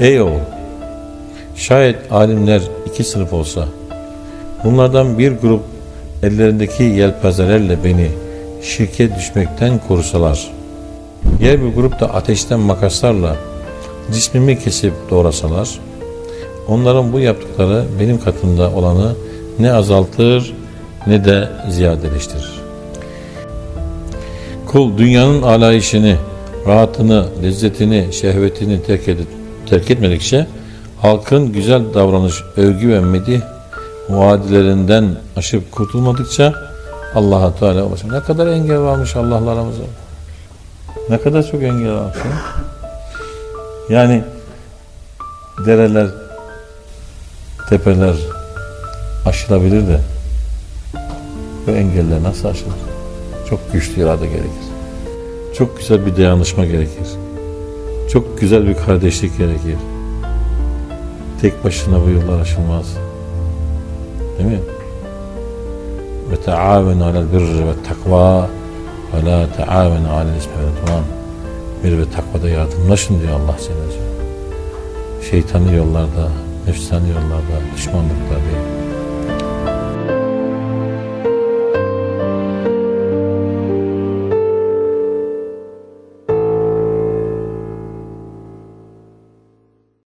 Ey oğul! Şayet alimler iki sınıf olsa, bunlardan bir grup ellerindeki yelpazelerle beni şirke düşmekten korusalar, diğer bir grup da ateşten makaslarla cismimi kesip doğrasalar, onların bu yaptıkları benim katımda olanı ne azaltır ne de ziyadeleştirir. Kul dünyanın alayişini, rahatını, lezzetini, şehvetini terk, edip, terk etmedikçe halkın güzel davranış, övgü ve medih vaadilerinden aşıp kurtulmadıkça Allah'a Teala ulaşır. Ne kadar engel varmış Allah'larımıza. Ne kadar çok engel varmış. ya. Yani dereler, tepeler aşılabilir de bu engeller nasıl aşılır? Çok güçlü irade gerekir. Çok güzel bir dayanışma gerekir. Çok güzel bir kardeşlik gerekir. Tek başına bu yollar aşılmaz. Değil mi? Ve taavenu alel birri ve takva ve la taavenu alel ismi ve tuman. Bir ve takvada yardımlaşın diyor Allah Celle Celaluhu. Şeytani yollarda, nefsani yollarda, düşmanlıkta değil.